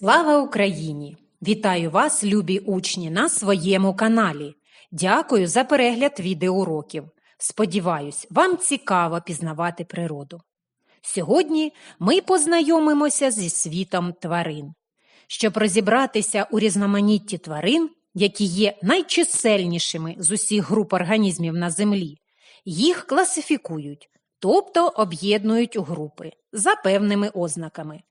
Слава Україні! Вітаю вас, любі учні, на своєму каналі. Дякую за перегляд відеоуроків. Сподіваюсь, вам цікаво пізнавати природу. Сьогодні ми познайомимося зі світом тварин. Щоб розібратися у різноманітті тварин, які є найчисельнішими з усіх груп організмів на Землі, їх класифікують, тобто об'єднують у групи за певними ознаками.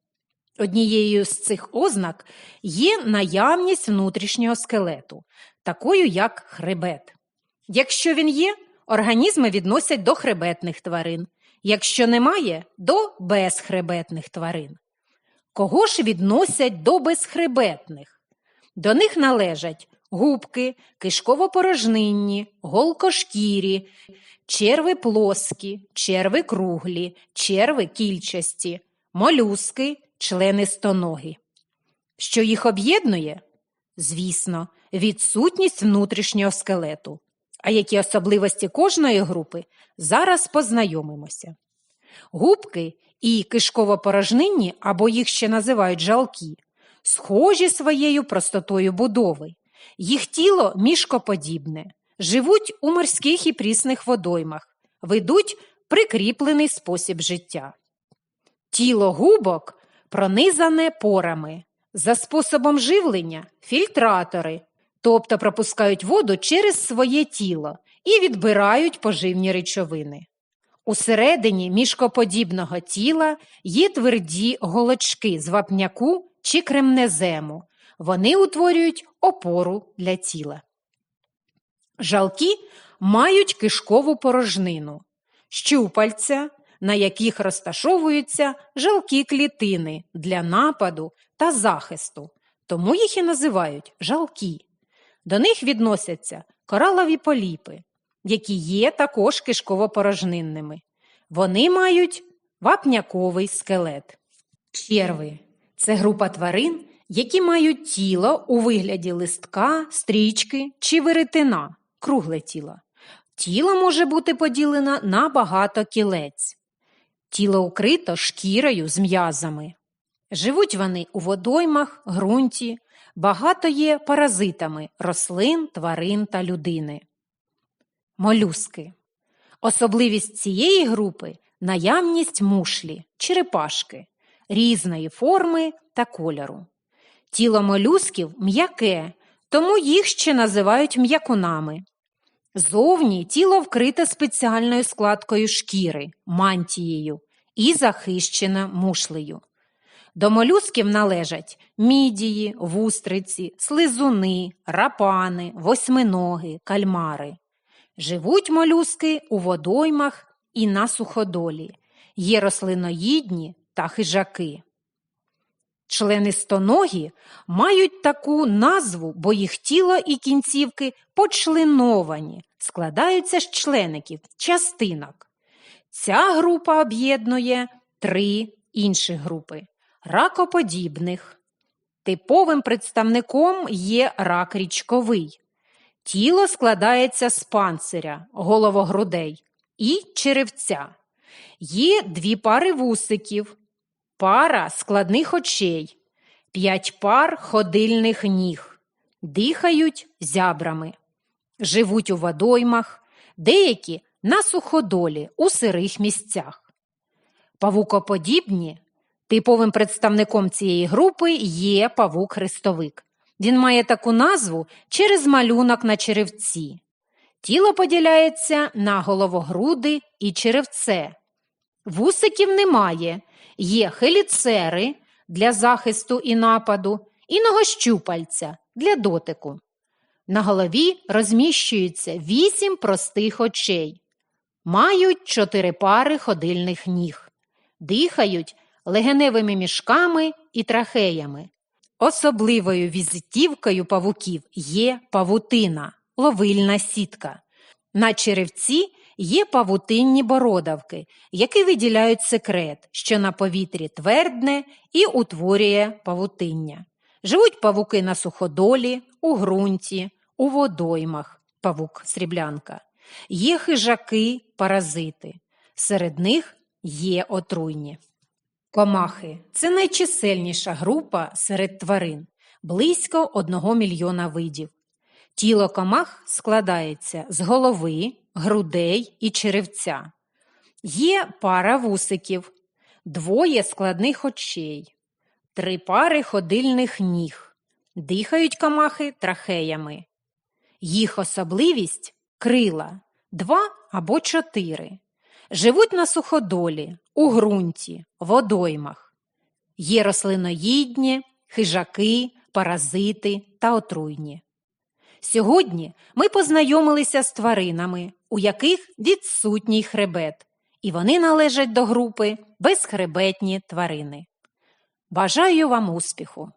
Однією з цих ознак є наявність внутрішнього скелету, такою як хребет. Якщо він є, організми відносять до хребетних тварин, якщо немає до безхребетних тварин. Кого ж відносять до безхребетних? До них належать губки, кишково-порожнинні, голкошкірі, черви плоскі, черви круглі, черви кільчасті, молюски, члени стоногі. Що їх об'єднує? Звісно, відсутність внутрішнього скелету. А які особливості кожної групи зараз познайомимося. Губки і кишково-порожнинні, або їх ще називають жалки, схожі своєю простотою будови. Їх тіло мішкоподібне, живуть у морських і прісних водоймах, ведуть прикріплений спосіб життя. Тіло губок пронизане порами, за способом живлення фільтратори, тобто пропускають воду через своє тіло і відбирають поживні речовини. Усередині мішкоподібного тіла є тверді голочки з вапняку чи кремнезему. Вони утворюють опору для тіла. Жалки мають кишкову порожнину, щупальця, на яких розташовуються жалкі клітини для нападу та захисту, тому їх і називають жалки. До них відносяться коралові поліпи, які є також кишково-порожнинними. Вони мають вапняковий скелет. Черви це група тварин, які мають тіло у вигляді листка, стрічки чи веретена, кругле тіло. Тіло може бути поділено на багато кілець. Тіло укрито шкірою з м'язами. Живуть вони у водоймах, ґрунті, багато є паразитами рослин, тварин та людини. Молюски. Особливість цієї групи наявність мушлі, черепашки, різної форми та кольору. Тіло молюсків м'яке, тому їх ще називають м'якунами. Зовні тіло вкрите спеціальною складкою шкіри, мантією і захищене мушлею. До молюсків належать мідії, вустриці, слизуни, рапани, восьминоги, кальмари. Живуть молюски у водоймах і на суходолі, є рослиноїдні та хижаки. Члени стоногі мають таку назву, бо їх тіло і кінцівки почленовані, складаються з члеників, частинок. Ця група об'єднує три інші групи ракоподібних. Типовим представником є рак річковий. Тіло складається з панциря, головогрудей і черевця. Є дві пари вусиків, пара складних очей, п'ять пар ходильних ніг, дихають зябрами, живуть у водоймах, деякі на суходолі у сирих місцях. Павукоподібні типовим представником цієї групи є павук-хрестовик. Він має таку назву через малюнок на черевці. Тіло поділяється на головогруди і черевце. Вусиків немає, є хеліцери для захисту і нападу, і ногощупальця для дотику. На голові розміщується вісім простих очей, мають чотири пари ходильних ніг, дихають легеневими мішками і трахеями. Особливою візитівкою павуків є павутина, ловильна сітка. На черевці є павутинні бородавки, які виділяють секрет, що на повітрі твердне і утворює павутиння. Живуть павуки на суходолі, у ґрунті, у водоймах, павук сріблянка. Є хижаки, паразити. Серед них є отруйні. Комахи це найчисельніша група серед тварин, близько 1 мільйона видів. Тіло комах складається з голови, грудей і черевця. Є пара вусиків, двоє складних очей, три пари ходильних ніг. Дихають комахи трахеями. Їх особливість крила два або чотири. Живуть на суходолі, у ґрунті, водоймах. Є рослиноїдні, хижаки, паразити та отруйні. Сьогодні ми познайомилися з тваринами, у яких відсутній хребет, і вони належать до групи безхребетні тварини. Бажаю вам успіху!